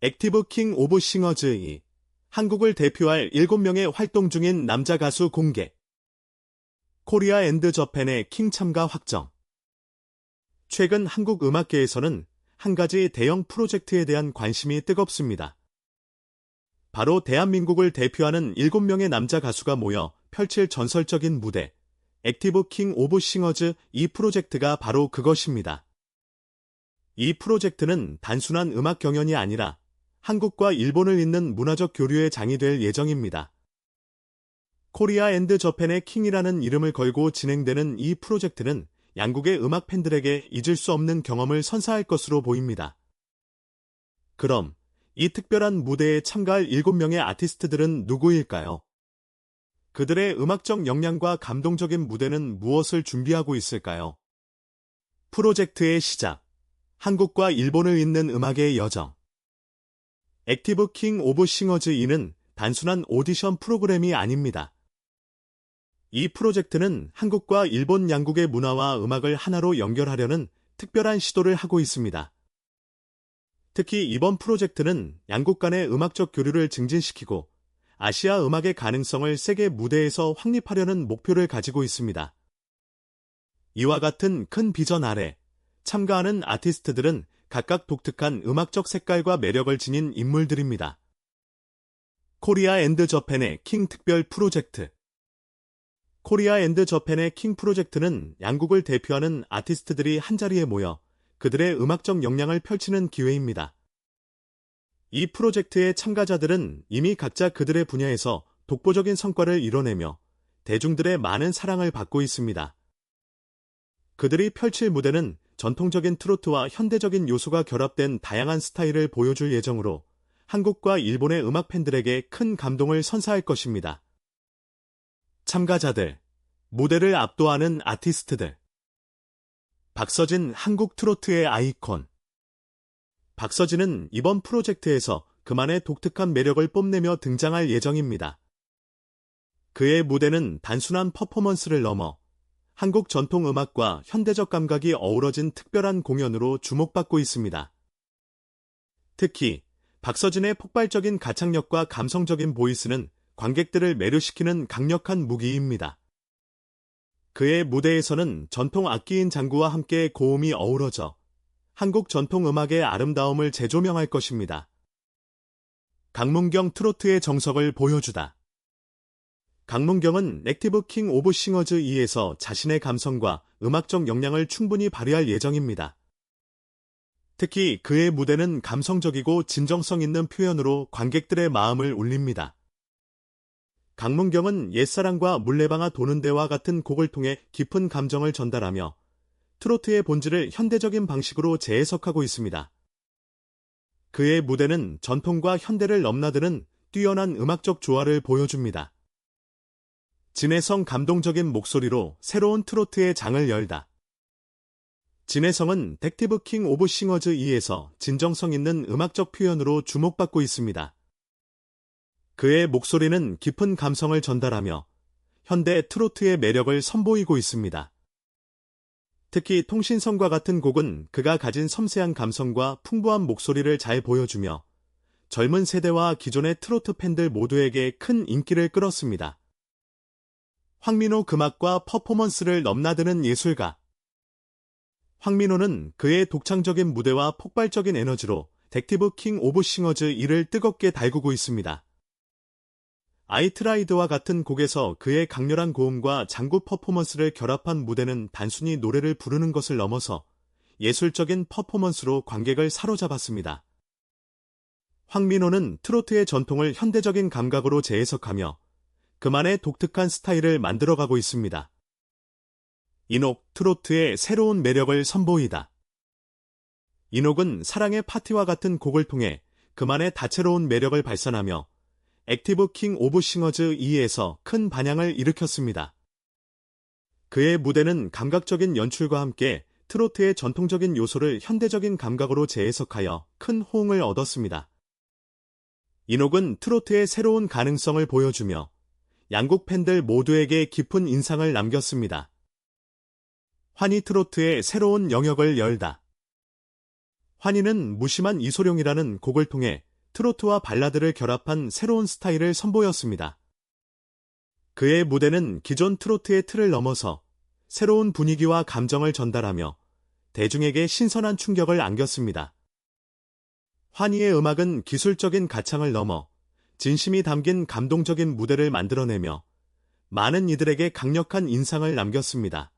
액티브 킹 오브 싱어즈이 한국을 대표할 7명의 활동 중인 남자 가수 공개. 코리아 앤드 저펜의 킹 참가 확정. 최근 한국 음악계에서는 한 가지 대형 프로젝트에 대한 관심이 뜨겁습니다. 바로 대한민국을 대표하는 7명의 남자 가수가 모여 펼칠 전설적인 무대, 액티브 킹 오브 싱어즈 이 프로젝트가 바로 그것입니다. 이 프로젝트는 단순한 음악 경연이 아니라 한국과 일본을 잇는 문화적 교류의 장이 될 예정입니다. 코리아 앤드 저펜의 킹이라는 이름을 걸고 진행되는 이 프로젝트는 양국의 음악 팬들에게 잊을 수 없는 경험을 선사할 것으로 보입니다. 그럼 이 특별한 무대에 참가할 7명의 아티스트들은 누구일까요? 그들의 음악적 역량과 감동적인 무대는 무엇을 준비하고 있을까요? 프로젝트의 시작. 한국과 일본을 잇는 음악의 여정. 액티브 킹 오브 싱어즈 2는 단순한 오디션 프로그램이 아닙니다. 이 프로젝트는 한국과 일본 양국의 문화와 음악을 하나로 연결하려는 특별한 시도를 하고 있습니다. 특히 이번 프로젝트는 양국 간의 음악적 교류를 증진시키고 아시아 음악의 가능성을 세계 무대에서 확립하려는 목표를 가지고 있습니다. 이와 같은 큰 비전 아래 참가하는 아티스트들은 각각 독특한 음악적 색깔과 매력을 지닌 인물들입니다. 코리아 앤드 저펜의 킹 특별 프로젝트 코리아 앤드 저펜의 킹 프로젝트는 양국을 대표하는 아티스트들이 한자리에 모여 그들의 음악적 역량을 펼치는 기회입니다. 이 프로젝트의 참가자들은 이미 각자 그들의 분야에서 독보적인 성과를 이뤄내며 대중들의 많은 사랑을 받고 있습니다. 그들이 펼칠 무대는 전통적인 트로트와 현대적인 요소가 결합된 다양한 스타일을 보여줄 예정으로 한국과 일본의 음악 팬들에게 큰 감동을 선사할 것입니다. 참가자들, 무대를 압도하는 아티스트들. 박서진 한국 트로트의 아이콘. 박서진은 이번 프로젝트에서 그만의 독특한 매력을 뽐내며 등장할 예정입니다. 그의 무대는 단순한 퍼포먼스를 넘어 한국 전통 음악과 현대적 감각이 어우러진 특별한 공연으로 주목받고 있습니다. 특히 박서진의 폭발적인 가창력과 감성적인 보이스는 관객들을 매료시키는 강력한 무기입니다. 그의 무대에서는 전통 악기인 장구와 함께 고음이 어우러져 한국 전통 음악의 아름다움을 재조명할 것입니다. 강문경 트로트의 정석을 보여주다. 강문경은 액티브 킹 오브 싱어즈 2에서 자신의 감성과 음악적 역량을 충분히 발휘할 예정입니다. 특히 그의 무대는 감성적이고 진정성 있는 표현으로 관객들의 마음을 울립니다. 강문경은 옛사랑과 물레방아 도는 데와 같은 곡을 통해 깊은 감정을 전달하며 트로트의 본질을 현대적인 방식으로 재해석하고 있습니다. 그의 무대는 전통과 현대를 넘나드는 뛰어난 음악적 조화를 보여줍니다. 진해성 감동적인 목소리로 새로운 트로트의 장을 열다. 진해성은 덱티브 킹 오브 싱어즈 2에서 진정성 있는 음악적 표현으로 주목받고 있습니다. 그의 목소리는 깊은 감성을 전달하며 현대 트로트의 매력을 선보이고 있습니다. 특히 통신성과 같은 곡은 그가 가진 섬세한 감성과 풍부한 목소리를 잘 보여주며 젊은 세대와 기존의 트로트 팬들 모두에게 큰 인기를 끌었습니다. 황민호 금악과 퍼포먼스를 넘나드는 예술가. 황민호는 그의 독창적인 무대와 폭발적인 에너지로 덱티브 킹 오브 싱어즈 이를 뜨겁게 달구고 있습니다. 아이트라이드와 같은 곡에서 그의 강렬한 고음과 장구 퍼포먼스를 결합한 무대는 단순히 노래를 부르는 것을 넘어서 예술적인 퍼포먼스로 관객을 사로잡았습니다. 황민호는 트로트의 전통을 현대적인 감각으로 재해석하며 그만의 독특한 스타일을 만들어가고 있습니다. 이녹 트로트의 새로운 매력을 선보이다. 이녹은 사랑의 파티와 같은 곡을 통해 그만의 다채로운 매력을 발산하며 액티브 킹 오브 싱어즈 2에서 큰 반향을 일으켰습니다. 그의 무대는 감각적인 연출과 함께 트로트의 전통적인 요소를 현대적인 감각으로 재해석하여 큰 호응을 얻었습니다. 이녹은 트로트의 새로운 가능성을 보여주며 양국 팬들 모두에게 깊은 인상을 남겼습니다. 환희 트로트의 새로운 영역을 열다. 환희는 무심한 이소룡이라는 곡을 통해 트로트와 발라드를 결합한 새로운 스타일을 선보였습니다. 그의 무대는 기존 트로트의 틀을 넘어서 새로운 분위기와 감정을 전달하며 대중에게 신선한 충격을 안겼습니다. 환희의 음악은 기술적인 가창을 넘어 진심이 담긴 감동적인 무대를 만들어내며 많은 이들에게 강력한 인상을 남겼습니다.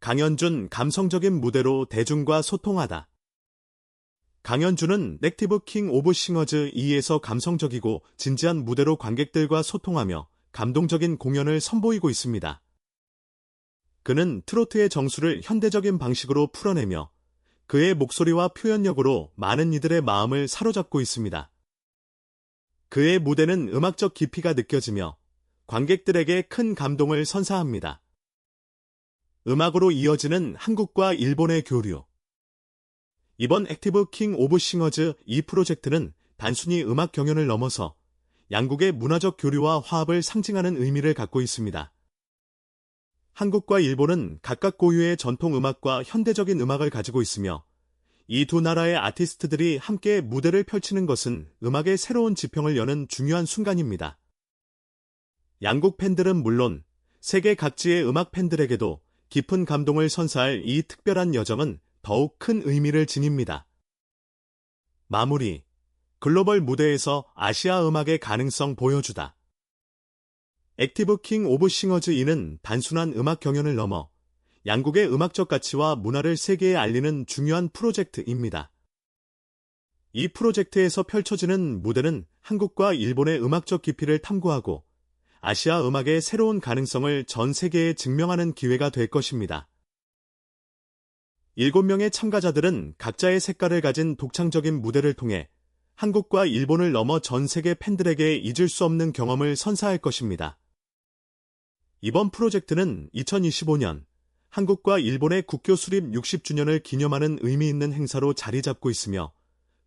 강현준 감성적인 무대로 대중과 소통하다. 강현준은 넥티브 킹 오브 싱어즈 2에서 감성적이고 진지한 무대로 관객들과 소통하며 감동적인 공연을 선보이고 있습니다. 그는 트로트의 정수를 현대적인 방식으로 풀어내며 그의 목소리와 표현력으로 많은 이들의 마음을 사로잡고 있습니다. 그의 무대는 음악적 깊이가 느껴지며 관객들에게 큰 감동을 선사합니다. 음악으로 이어지는 한국과 일본의 교류. 이번 액티브 킹 오브 싱어즈 이 프로젝트는 단순히 음악 경연을 넘어서 양국의 문화적 교류와 화합을 상징하는 의미를 갖고 있습니다. 한국과 일본은 각각 고유의 전통 음악과 현대적인 음악을 가지고 있으며 이 두 나라의 아티스트들이 함께 무대를 펼치는 것은 음악의 새로운 지평을 여는 중요한 순간입니다. 양국 팬들은 물론 세계 각지의 음악 팬들에게도 깊은 감동을 선사할 이 특별한 여정은 더욱 큰 의미를 지닙니다. 마무리. 글로벌 무대에서 아시아 음악의 가능성 보여주다. 액티브 킹 오브 싱어즈 이는 단순한 음악 경연을 넘어 양국의 음악적 가치와 문화를 세계에 알리는 중요한 프로젝트입니다. 이 프로젝트에서 펼쳐지는 무대는 한국과 일본의 음악적 깊이를 탐구하고 아시아 음악의 새로운 가능성을 전 세계에 증명하는 기회가 될 것입니다. 7명의 참가자들은 각자의 색깔을 가진 독창적인 무대를 통해 한국과 일본을 넘어 전 세계 팬들에게 잊을 수 없는 경험을 선사할 것입니다. 이번 프로젝트는 2025년 한국과 일본의 국교 수립 60주년을 기념하는 의미 있는 행사로 자리 잡고 있으며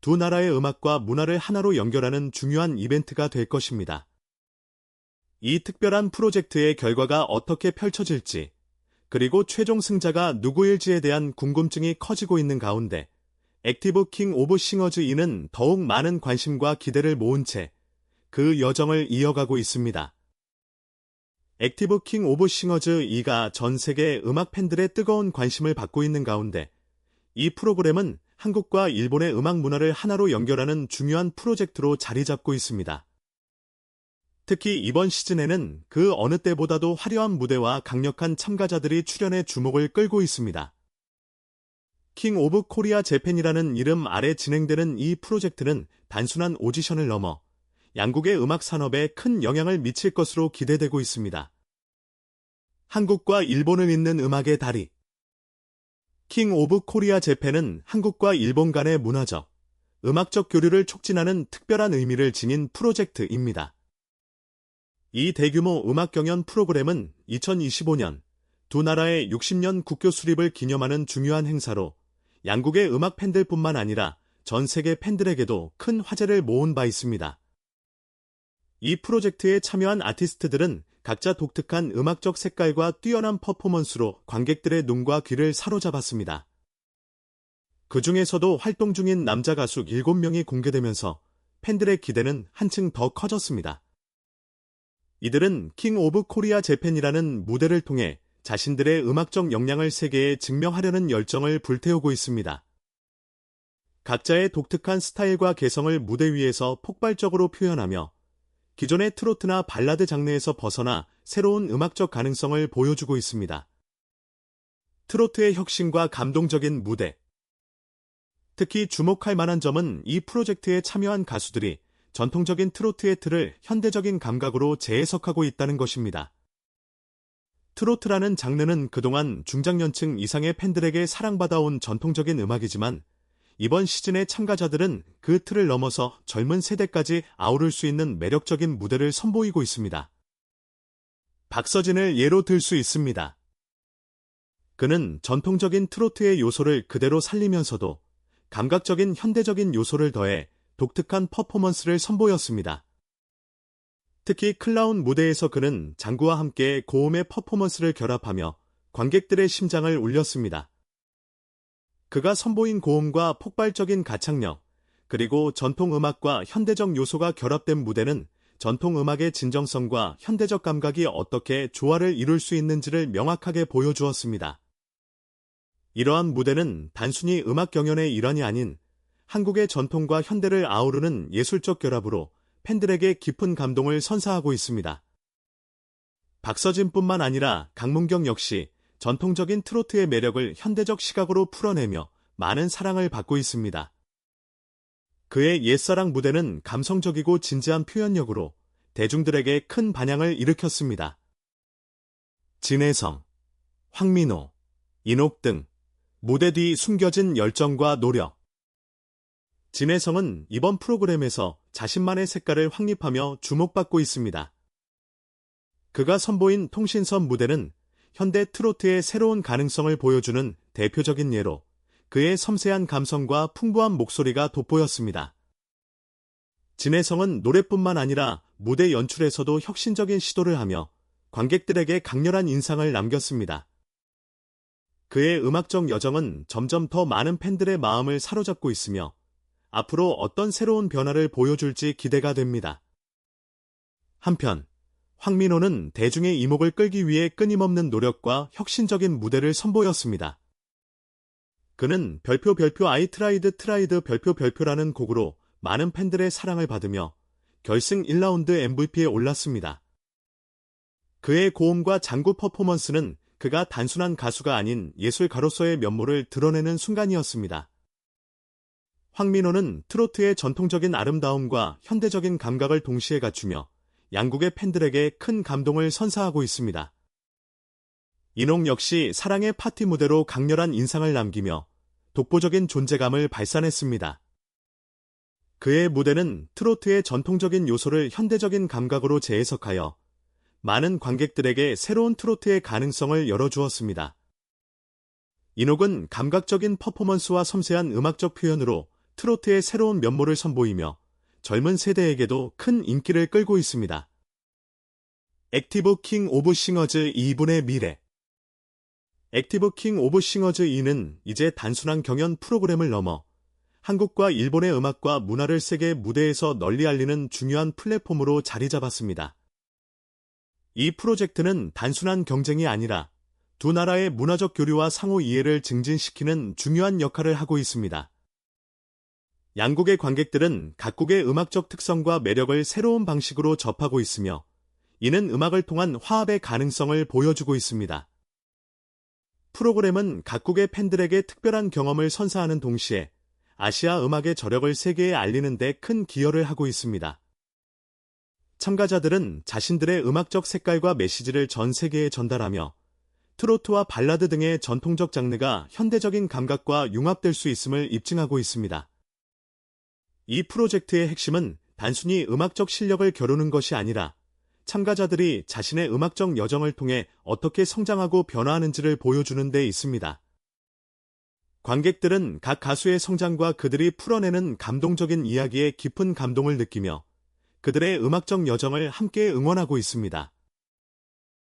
두 나라의 음악과 문화를 하나로 연결하는 중요한 이벤트가 될 것입니다. 이 특별한 프로젝트의 결과가 어떻게 펼쳐질지 그리고 최종 승자가 누구일지에 대한 궁금증이 커지고 있는 가운데 액티브 킹 오브 싱어즈 2는 더욱 많은 관심과 기대를 모은 채 그 여정을 이어가고 있습니다. 액티브 킹 오브 싱어즈 2가 전 세계 음악 팬들의 뜨거운 관심을 받고 있는 가운데 이 프로그램은 한국과 일본의 음악 문화를 하나로 연결하는 중요한 프로젝트로 자리 잡고 있습니다. 특히 이번 시즌에는 그 어느 때보다도 화려한 무대와 강력한 참가자들이 출연해 주목을 끌고 있습니다. 킹 오브 코리아 재팬이라는 이름 아래 진행되는 이 프로젝트는 단순한 오디션을 넘어 양국의 음악 산업에 큰 영향을 미칠 것으로 기대되고 있습니다. 한국과 일본을 잇는 음악의 다리 킹 오브 코리아 재팬은 한국과 일본 간의 문화적, 음악적 교류를 촉진하는 특별한 의미를 지닌 프로젝트입니다. 이 대규모 음악 경연 프로그램은 2025년 두 나라의 60년 국교 수립을 기념하는 중요한 행사로 양국의 음악 팬들뿐만 아니라 전 세계 팬들에게도 큰 화제를 모은 바 있습니다. 이 프로젝트에 참여한 아티스트들은 각자 독특한 음악적 색깔과 뛰어난 퍼포먼스로 관객들의 눈과 귀를 사로잡았습니다. 그 중에서도 활동 중인 남자 가수 7명이 공개되면서 팬들의 기대는 한층 더 커졌습니다. 이들은 킹 오브 코리아 재팬이라는 무대를 통해 자신들의 음악적 역량을 세계에 증명하려는 열정을 불태우고 있습니다. 각자의 독특한 스타일과 개성을 무대 위에서 폭발적으로 표현하며 기존의 트로트나 발라드 장르에서 벗어나 새로운 음악적 가능성을 보여주고 있습니다. 트로트의 혁신과 감동적인 무대. 특히 주목할 만한 점은 이 프로젝트에 참여한 가수들이 전통적인 트로트의 틀을 현대적인 감각으로 재해석하고 있다는 것입니다. 트로트라는 장르는 그동안 중장년층 이상의 팬들에게 사랑받아온 전통적인 음악이지만 이번 시즌의 참가자들은 그 틀을 넘어서 젊은 세대까지 아우를 수 있는 매력적인 무대를 선보이고 있습니다. 박서진을 예로 들 수 있습니다. 그는 전통적인 트로트의 요소를 그대로 살리면서도 감각적인 현대적인 요소를 더해 독특한 퍼포먼스를 선보였습니다. 특히 클라운 무대에서 그는 장구와 함께 고음의 퍼포먼스를 결합하며 관객들의 심장을 울렸습니다. 그가 선보인 고음과 폭발적인 가창력, 그리고 전통 음악과 현대적 요소가 결합된 무대는 전통 음악의 진정성과 현대적 감각이 어떻게 조화를 이룰 수 있는지를 명확하게 보여주었습니다. 이러한 무대는 단순히 음악 경연의 일환이 아닌 한국의 전통과 현대를 아우르는 예술적 결합으로 팬들에게 깊은 감동을 선사하고 있습니다. 박서진뿐만 아니라 강문경 역시 전통적인 트로트의 매력을 현대적 시각으로 풀어내며 많은 사랑을 받고 있습니다. 그의 옛사랑 무대는 감성적이고 진지한 표현력으로 대중들에게 큰 반향을 일으켰습니다. 진혜성, 황민호, 인옥 등 무대 뒤 숨겨진 열정과 노력. 진혜성은 이번 프로그램에서 자신만의 색깔을 확립하며 주목받고 있습니다. 그가 선보인 통신선 무대는 현대 트로트의 새로운 가능성을 보여주는 대표적인 예로 그의 섬세한 감성과 풍부한 목소리가 돋보였습니다. 진혜성은 노래뿐만 아니라 무대 연출에서도 혁신적인 시도를 하며 관객들에게 강렬한 인상을 남겼습니다. 그의 음악적 여정은 점점 더 많은 팬들의 마음을 사로잡고 있으며 앞으로 어떤 새로운 변화를 보여줄지 기대가 됩니다. 한편, 황민호는 대중의 이목을 끌기 위해 끊임없는 노력과 혁신적인 무대를 선보였습니다. 그는 별표 별표 아이 트라이드 트라이드 별표 별표라는 곡으로 많은 팬들의 사랑을 받으며 결승 1라운드 MVP에 올랐습니다. 그의 고음과 장구 퍼포먼스는 그가 단순한 가수가 아닌 예술가로서의 면모를 드러내는 순간이었습니다. 황민호는 트로트의 전통적인 아름다움과 현대적인 감각을 동시에 갖추며 양국의 팬들에게 큰 감동을 선사하고 있습니다. 인홍 역시 사랑의 파티 무대로 강렬한 인상을 남기며 독보적인 존재감을 발산했습니다. 그의 무대는 트로트의 전통적인 요소를 현대적인 감각으로 재해석하여 많은 관객들에게 새로운 트로트의 가능성을 열어주었습니다. 인옥은 감각적인 퍼포먼스와 섬세한 음악적 표현으로 트로트의 새로운 면모를 선보이며 젊은 세대에게도 큰 인기를 끌고 있습니다. 액티브 킹 오브 싱어즈 2분의 미래 액티브 킹 오브 싱어즈 2는 이제 단순한 경연 프로그램을 넘어 한국과 일본의 음악과 문화를 세계 무대에서 널리 알리는 중요한 플랫폼으로 자리 잡았습니다. 이 프로젝트는 단순한 경쟁이 아니라 두 나라의 문화적 교류와 상호 이해를 증진시키는 중요한 역할을 하고 있습니다. 양국의 관객들은 각국의 음악적 특성과 매력을 새로운 방식으로 접하고 있으며 이는 음악을 통한 화합의 가능성을 보여주고 있습니다. 프로그램은 각국의 팬들에게 특별한 경험을 선사하는 동시에 아시아 음악의 저력을 세계에 알리는 데 큰 기여를 하고 있습니다. 참가자들은 자신들의 음악적 색깔과 메시지를 전 세계에 전달하며 트로트와 발라드 등의 전통적 장르가 현대적인 감각과 융합될 수 있음을 입증하고 있습니다. 이 프로젝트의 핵심은 단순히 음악적 실력을 겨루는 것이 아니라 참가자들이 자신의 음악적 여정을 통해 어떻게 성장하고 변화하는지를 보여주는 데 있습니다. 관객들은 각 가수의 성장과 그들이 풀어내는 감동적인 이야기에 깊은 감동을 느끼며 그들의 음악적 여정을 함께 응원하고 있습니다.